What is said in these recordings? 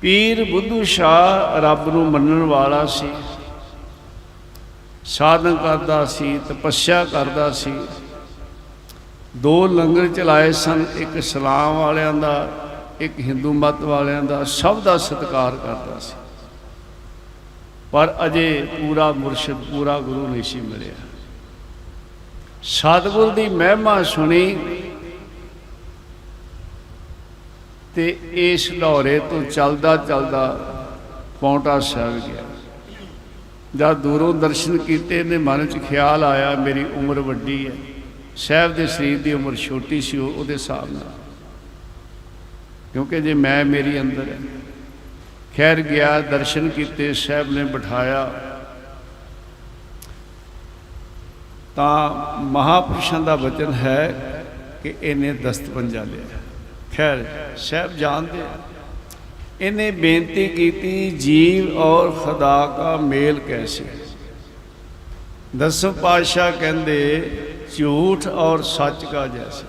ਪੀਰ ਬੁੱਧੂ ਸ਼ਾਹ ਰੱਬ ਨੂੰ ਮੰਨਣ ਵਾਲਾ ਸੀ। ਸਾਧਨ ਕਰਦਾ ਸੀ ਤਪੱਸਿਆ ਕਰਦਾ ਸੀ। ਦੋ ਲੰਗਰ ਚਲਾਏ ਸਨ, ਇੱਕ ਇਸਲਾਮ ਵਾਲਿਆਂ ਦਾ, ਇੱਕ ਹਿੰਦੂ ਮਤ ਵਾਲਿਆਂ ਦਾ, ਸਭ ਦਾ ਸਤਿਕਾਰ ਕਰਦਾ ਸੀ। ਪਰ ਅਜੇ ਪੂਰਾ ਮੁਰਸ਼ਿਦ, ਪੂਰਾ ਗੁਰੂ ਨਹੀਂ ਸੀ ਮਿਲਿਆ। ਸਤਿਗੁਰ ਦੀ ਮਹਿਮਾ ਸੁਣੀ ਤੇ ਇਸ ਲਾਹੌਰੇ ਤੋਂ ਚੱਲਦਾ ਚੱਲਦਾ ਪੌਂਟਾ ਸਾਹਿਬ ਗਿਆ। ਜਦ ਦੂਰੋਂ ਦਰਸ਼ਨ ਕੀਤੇ ਨੇ ਮਨ 'ਚ ਖਿਆਲ ਆਇਆ, ਮੇਰੀ ਉਮਰ ਵੱਡੀ ਹੈ। ਸਾਹਿਬ ਦੇ ਸਰੀਰ ਦੀ ਉਮਰ ਛੋਟੀ ਸੀ, ਉਹ- ਉਹਦੇ ਹਿਸਾਬ ਨਾਲ। ਕਿਉਂਕਿ ਜੇ ਮੈਂ ਮੇਰੀ ਅੰਦਰ ਹੈ। ਖੈਰ ਗਿਆ, ਦਰਸ਼ਨ ਕੀਤੇ, ਸਾਹਿਬ ਨੇ ਬਿਠਾਇਆ। ਤਾਂ ਮਹਾਪੁਰਸ਼ਾਂ ਦਾ ਵਚਨ ਹੈ ਕਿ ਇਹਨੇ ਦਸਤ ਪੰਜਾ ਲਿਆ। ਖੈਰ, ਸਾਹਿਬ ਜਾਣਦੇ ਆ। ਇਹਨੇ ਬੇਨਤੀ ਕੀਤੀ, ਜੀਵ ਔਰ ਖੁਦਾ ਕਾ ਮੇਲ ਕੈਸੇ? ਦਸਮ ਪਾਤਸ਼ਾਹ ਕਹਿੰਦੇ, ਝੂਠ ਔਰ ਸੱਚ ਕਾ ਜੈਸੇ।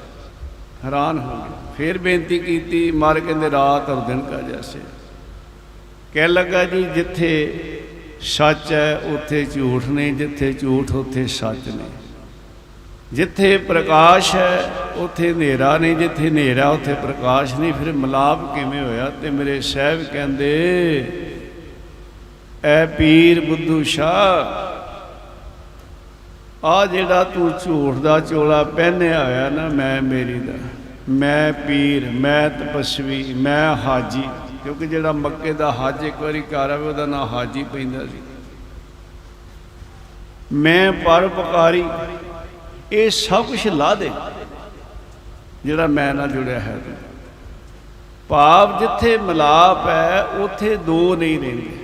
ਹੈਰਾਨ ਹੋ ਗਏ। ਫਿਰ ਬੇਨਤੀ ਕੀਤੀ, ਮਾਰ ਕਹਿੰਦੇ, ਰਾਤ ਔਰ ਦਿਨ ਕਾ ਜੈਸੇ। ਕਹਿ ਲੱਗਾ ਜੀ, ਜਿੱਥੇ ਸੱਚ ਹੈ, ਉੱਥੇ ਝੂਠ ਨਹੀਂ, ਜਿੱਥੇ ਝੂਠ, ਉੱਥੇ ਸੱਚ ਨਹੀਂ। ਜਿੱਥੇ ਪ੍ਰਕਾਸ਼ ਹੈ ਉੱਥੇ ਹਨੇਰਾ ਨਹੀਂ, ਜਿੱਥੇ ਹਨੇਰਾ, ਉੱਥੇ ਪ੍ਰਕਾਸ਼ ਨਹੀਂ। ਫਿਰ ਮਿਲਾਪ ਕਿਵੇਂ ਹੋਇਆ? ਤੇ ਮੇਰੇ ਸਾਹਿਬ ਕਹਿੰਦੇ, ਐ ਪੀਰ ਬੁੱਧੂ ਸ਼ਾਹ, ਆ ਜਿਹੜਾ ਤੂੰ ਝੂਠ ਦਾ ਚੋਲਾ ਪਹਿਨਿਆ ਹੋਇਆ ਨਾ, ਮੈਂ ਮੇਰੀ ਦਾ, ਮੈਂ ਪੀਰ, ਮੈਂ ਤਪਸਵੀ, ਮੈਂ ਹਾਜੀ। ਕਿਉਂਕਿ ਜਿਹੜਾ ਮੱਕੇ ਦਾ ਹਾਜ ਇੱਕ ਵਾਰੀ ਘਰ ਆਵੇ, ਉਹਦਾ ਨਾਂ ਹਾਜੀ ਪੈਂਦਾ ਸੀ। ਮੈਂ ਪਰਉਪਕਾਰੀ ਇਹ ਸਭ ਕੁਝ ਲਾ ਦੇ। ਜਿਹੜਾ ਮੈਂ ਨਾਲ ਜੁੜਿਆ ਹੈ ਤੂੰ। ਭਾਵ ਜਿੱਥੇ ਮਿਲਾਪ ਹੈ, ਉੱਥੇ ਦੋ ਨਹੀਂ ਰਹਿੰਦੇ।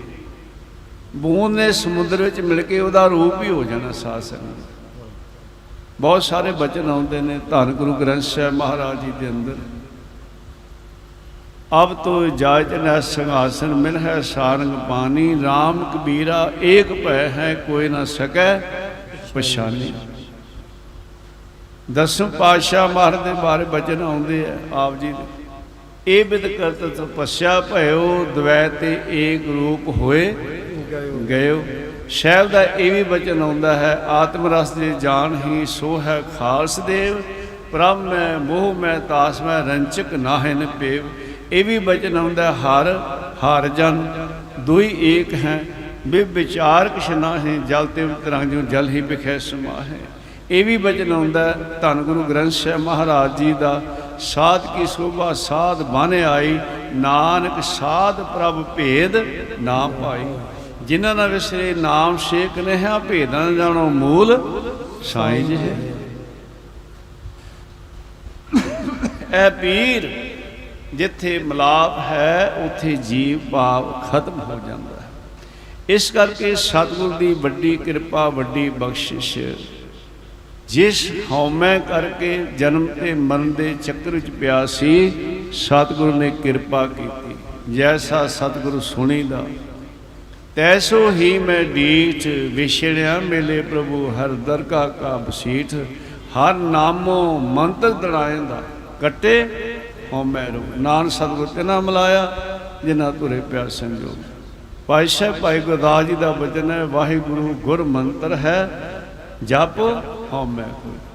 ਬੂੰਦ ਨੇ ਸਮੁੰਦਰ ਵਿੱਚ ਮਿਲ ਕੇ ਉਹਦਾ ਰੂਪ ਹੀ ਹੋ ਜਾਣਾ ਸਾਧ ਸੰਗਤ। ਬਹੁਤ ਸਾਰੇ ਬਚਨ ਆਉਂਦੇ ਨੇ, ਧੰਨ ਗੁਰੂ ਗ੍ਰੰਥ ਸਾਹਿਬ ਮਹਾਰਾਜ ਜੀ ਦੇ ਅੰਦਰ। ਅਬ ਤੋ ਇਜਾਜ਼ਤ ਨ ਸਿੰਘਾਸਨ, ਮਿਲ ਹੈ ਸਾਰੰਗ ਪਾਣੀ RAM ਕਬੀਰਾ ਏਕ ਭੈ ਹੈ, ਕੋਈ ਨਾ ਸਕੈ ਪਛਾਨੀ। ਦਸਮ ਪਾਤਸ਼ਾਹ ਮਹਾਰਾਜ ਦੇ ਬਾਰੇ ਬਚਨ ਆਉਂਦੇ ਆ, ਆਪ ਜੀ ਇਹ ਬਿਦ ਕਰਤ ਤਪੱਸਿਆ ਭਇਓ, ਦਵੈ ਤੇ ਏਕ ਰੂਪ ਹੋਏ ਗਇਓ। ਸ਼ੈਲ ਦਾ ਇਹ ਵੀ ਬਚਨ ਆਉਂਦਾ ਹੈ, ਆਤਮ ਰਸ ਦੇ ਜਾਣ ਹੀ ਸੋ ਹੈ ਖਾਲਸ ਦੇਵ, ਪ੍ਰਭ ਮੈਂ ਮੋਹ ਮੈਂ ਤਾਸ ਮੈਂ ਰੰਚਕ ਨਾਹਿਨ ਪੇਵ। ਇਹ ਵੀ ਬਚਨ ਆਉਂਦਾ ਹਰ ਹਰ ਜਨ, ਦੁਈ ਏਕ ਹੈ ਬਿ ਵਿਚਾਰ ਕਿਛ ਨਾਹਿ ਜਲ ਤੇ ਤਰੰਗ ਜਲ ਹੀ ਬਿਖੈ ਸਮਾਹੈ। ਇਹ ਵੀ ਬਚਨ ਆਉਂਦਾ ਧੰਨ ਗੁਰੂ ਗ੍ਰੰਥ ਸਾਹਿਬ ਮਹਾਰਾਜ ਜੀ ਦਾ, ਸਾਧ ਕੀ ਸੋਭਾ, ਸਾਧ ਬਨ ਆਈ, ਨਾਨਕ ਸਾਧ ਪ੍ਰਭ ਭੇਦ ਨਾ ਪਾਈ। ਜਿਨ੍ਹਾਂ ਨਾਲ ਵਿਸਰੇ ਨਾਮ ਸ਼ੇਕ ਨਹਿਆ, ਭੇਦਾਂ ਜਾਣੋ ਮੂਲ, ਸਾਈਂ ਜੀ। ਐ ਪੀਰ, ਜਿੱਥੇ ਮਿਲਾਪ ਹੈ, ਉੱਥੇ ਜੀਵ ਭਾਵ ਖਤਮ ਹੋ ਜਾਂਦਾ ਹੈ। ਇਸ ਕਰਕੇ ਸਤਿਗੁਰ ਦੀ ਵੱਡੀ ਕਿਰਪਾ, ਵੱਡੀ ਬਖਸ਼ਿਸ਼ ਜਿਸ ਹਉਮੈ ਕਰਕੇ ਜਨਮ ਤੇ ਮਰਨ ਦੇ ਚੱਕਰ ਵਿੱਚ ਪਿਆ ਸੀ, ਸਤਿਗੁਰੂ ਨੇ ਕਿਰਪਾ ਕੀਤੀ। ਜੈਸਾ ਸਤਿਗੁਰੂ ਸੁਣੀਦਾ, ਤੈਸੋ ਹੀ ਮੈਂ ਡੀਠ ਵਿਛੜਿਆ ਮੇਲੇ ਪ੍ਰਭੂ, ਹਰ ਦਰਗਾ ਕਾ ਬਸੀਠ, ਹਰ ਨਾਮੋ ਮੰਤਰ ਦੜਾਇੰਦਾ ਕਟੇ ਹਉਮੈ ਰੋ ਨਾਨ ਸਤਿਗੁਰ ਤੇ ਨਾ ਮਲਾਇਆ ਜਿਨ੍ਹਾਂ ਤੁਰੇ ਪਿਆ ਸੰਜੋਗ। ਭਾਈ ਸਾਹਿਬ, ਭਾਈ ਗੁਰਦਾਸ ਜੀ ਦਾ ਬਚਨ ਹੈ, ਵਾਹਿਗੁਰੂ ਗੁਰ ਮੰਤਰ ਹੈ, ਜਪ ਹਉਮੈ ਕੋਈ